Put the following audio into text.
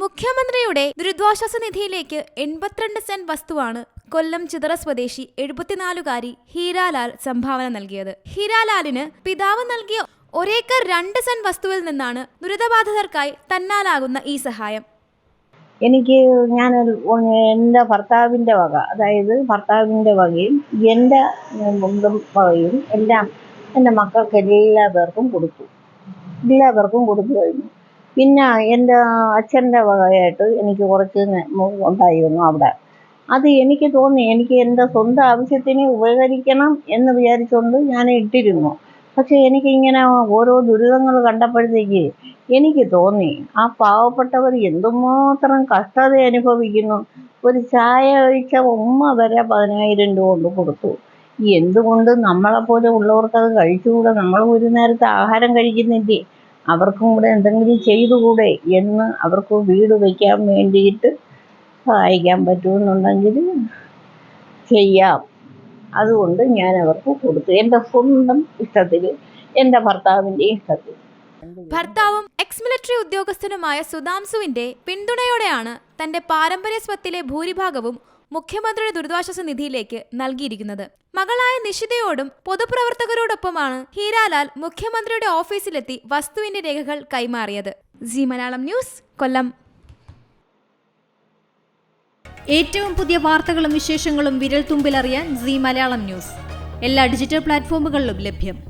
മുഖ്യമന്ത്രിയുടെ ദുരിതാശ്വാസ നിധിയിലേക്ക് എൺപത്തിരണ്ട് സെന്റ് വസ്തുവാണ് കൊല്ലം ചിതറ സ്വദേശി എഴുപത്തിനാലുകാരി ഹീരാലാൽ സംഭാവന നൽകിയത്. ഹീരാലാലിന് പിതാവ് നൽകിയ ഒരേക്കർ രണ്ട് സെന്റ് വസ്തുവിൽ നിന്നാണ് ദുരിതബാധിതർക്കായി തന്നാലാകുന്ന ഈ സഹായം. എനിക്ക് ഞാൻ എന്റെ ഭർത്താവിന്റെ വക അതായത് ഭർത്താവിന്റെ വകയും എന്റെ വകയും എല്ലാം എന്റെ മക്കൾക്ക് എല്ലാ പേർക്കും കൊടുത്തു. എല്ലാ പേർക്കും കൊടുത്തു കഴിഞ്ഞു. പിന്നെ എന്റെ അച്ഛന്റെ വകയായിട്ട് എനിക്ക് കുറച്ച് ഉണ്ടായിരുന്നു അവിടെ. അത് എനിക്ക് തോന്നി എനിക്ക് എന്റെ സ്വന്തം ആവശ്യത്തിന് ഉപകരിക്കണം എന്ന് വിചാരിച്ചുകൊണ്ട് ഞാൻ ഇട്ടിരുന്നു. പക്ഷെ എനിക്കിങ്ങനെ ഓരോ ദുരിതങ്ങൾ കണ്ടപ്പോഴത്തേക്ക് എനിക്ക് തോന്നി ആ പാവപ്പെട്ടവർ എന്തുമാത്രം കഷ്ടത അനുഭവിക്കുന്നു. ഒരു ചായ ഒഴിച്ച ഉമ്മ വരെ പതിനായിരം രൂപ കൊണ്ട് കൊടുത്തു. എന്തുകൊണ്ട് നമ്മളെപ്പോലെ ഉള്ളവർക്ക് അത് കഴിച്ചുകൂടെ? നമ്മൾ ഒരു നേരത്തെ ആഹാരം കഴിക്കുന്നില്ലേ? അവർക്കും കൂടെ എന്തെങ്കിലും ചെയ്തുകൂടെ എന്ന് അവർക്ക് വീട് വയ്ക്കാൻ വേണ്ടിയിട്ട് സഹായിക്കാൻ പറ്റുമെന്നുണ്ടെങ്കിൽ ചെയ്യാം. അതുകൊണ്ട് ഞാൻ അവർക്ക് കൊടുത്തു. എന്റെ സ്വന്തം ഇഷ്ടത്തിൽ എന്റെ ഭർത്താവിന്റെ ഇഷ്ടത്തിൽ. ഭർത്താവും എക്സ് മിലിറ്ററി ഉദ്യോഗസ്ഥനുമായ സുധാംസുവിന്റെ പിന്തുണയോടെയാണ് തന്റെ പാരമ്പര്യ സ്വത്തിലെ ഭൂരിഭാഗവും മുഖ്യമന്ത്രിയുടെ ദുരിതാശ്വാസ നിധിയിലേക്ക് നൽകിയിരിക്കുന്നത്. മകളായ നിഷിതയോടും പൊതുപ്രവർത്തകരോടൊപ്പമാണ് ഹീരാലാൽ മുഖ്യമന്ത്രിയുടെ ഓഫീസിലെത്തി വസ്തുവിന്റെ രേഖകൾ കൈമാറിയത്. Zee Malayalam news Kollam. ഏറ്റവും പുതിയ വാർത്തകളും വിശേഷങ്ങളും വിരൽ തുമ്പിലറിയാൻ സി മലയാളം ന്യൂസ്. എല്ലാ ഡിജിറ്റൽ പ്ലാറ്റ്ഫോമുകളിലും ലഭ്യം.